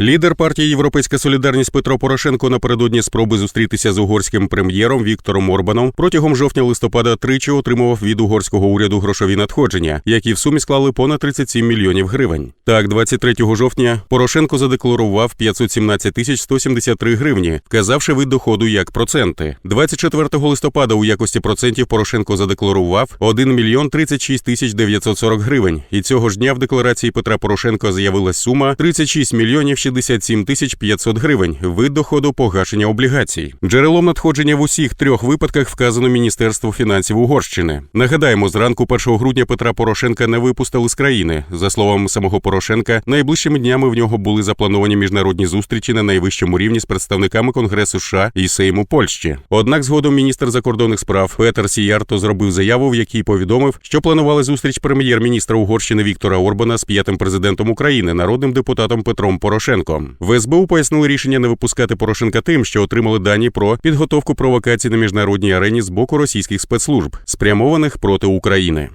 Лідер партії Європейська Солідарність Петро Порошенко напередодні спроби зустрітися з угорським прем'єром Віктором Орбаном протягом жовтня-листопада тричі отримував від угорського уряду грошові надходження, які в сумі склали понад 37 мільйонів гривень. Так, 23 жовтня Порошенко задекларував 517 тисяч 173 гривні, вказавши вид доходу як проценти. 24 листопада у якості процентів Порошенко задекларував 1 мільйон 36 тисяч 940 гривень. І цього ж дня в декларації Петра Порошенка з'явилась сума 36 мільйонів 67 тисяч 500 гривень, вид доходу погашення облігацій. Джерелом надходження в усіх трьох випадках вказано Міністерство фінансів Угорщини. Нагадаємо, зранку 1 грудня Петра Порошенка не випустили з країни. За словами самого Порошенка, найближчими днями в нього були заплановані міжнародні зустрічі на найвищому рівні з представниками Конгресу США і Сейму Польщі. Однак згодом міністр закордонних справ Петер Сіярто зробив заяву, в якій повідомив, що планували зустріч прем'єр-міністра Угорщини Віктора Орбана з п'ятим президентом України, народним депутатом Петром Порошенком. В СБУ пояснили рішення не випускати Порошенка тим, що отримали дані про підготовку провокацій на міжнародній арені з боку російських спецслужб, спрямованих проти України.